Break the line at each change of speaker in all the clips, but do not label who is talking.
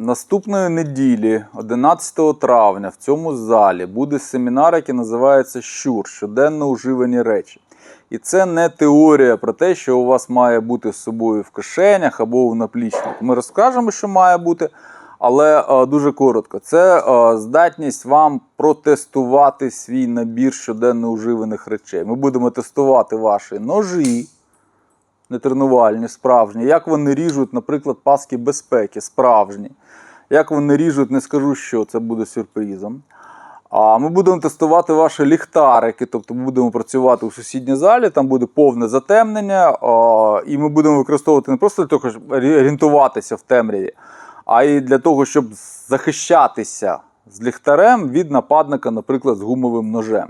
наступної неділі, 11 травня, в цьому залі буде семінар, який називається Щур щоденно уживані речі. І це не теорія про те, що у вас має бути з собою в кишенях або в наплічнику. Ми розкажемо, що має бути, але е, дуже коротко. Це е, здатність вам протестувати свій набір щоденно уживаних речей. Ми будемо тестувати ваші ножі, не тренувальні, справжні, як вони ріжуть, наприклад, паски безпеки, справжні. Як вони ріжуть, не скажу, що це буде сюрпризом. А ми будемо тестувати ваші ліхтарики, тобто ми будемо працювати у сусідній залі, там буде повне затемнення, і ми будемо використовувати не просто для того, щоб орієнтуватися в темряві, а й для того, щоб захищатися з ліхтарем від нападника, наприклад, з гумовим ножем.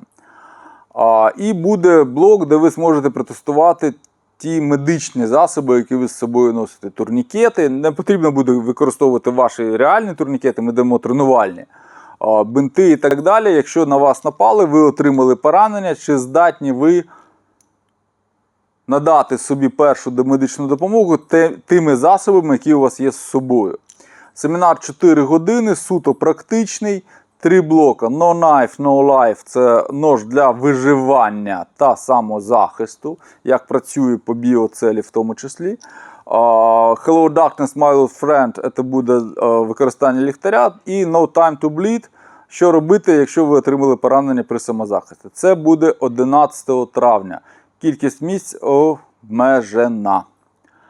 І буде блок, де ви зможете протестувати ті медичні засоби, які ви з собою носите. Турнікети. Не потрібно буде використовувати ваші реальні турнікети, ми дамо тренувальні. Бинти і так далі. Якщо на вас напали, ви отримали поранення, чи здатні ви надати собі першу домедичну допомогу тими засобами, які у вас є з собою. Семінар 4 години, суто практичний. Три блока: No knife, no life це нож для виживання та самозахисту, як працює по біоцелі в тому числі. Hello Darkness, my old friend це буде е, використання ліхтаря. І No time to bleed. Що робити, якщо ви отримали поранення при самозахисті? Це буде 11 травня. Кількість місць обмежена.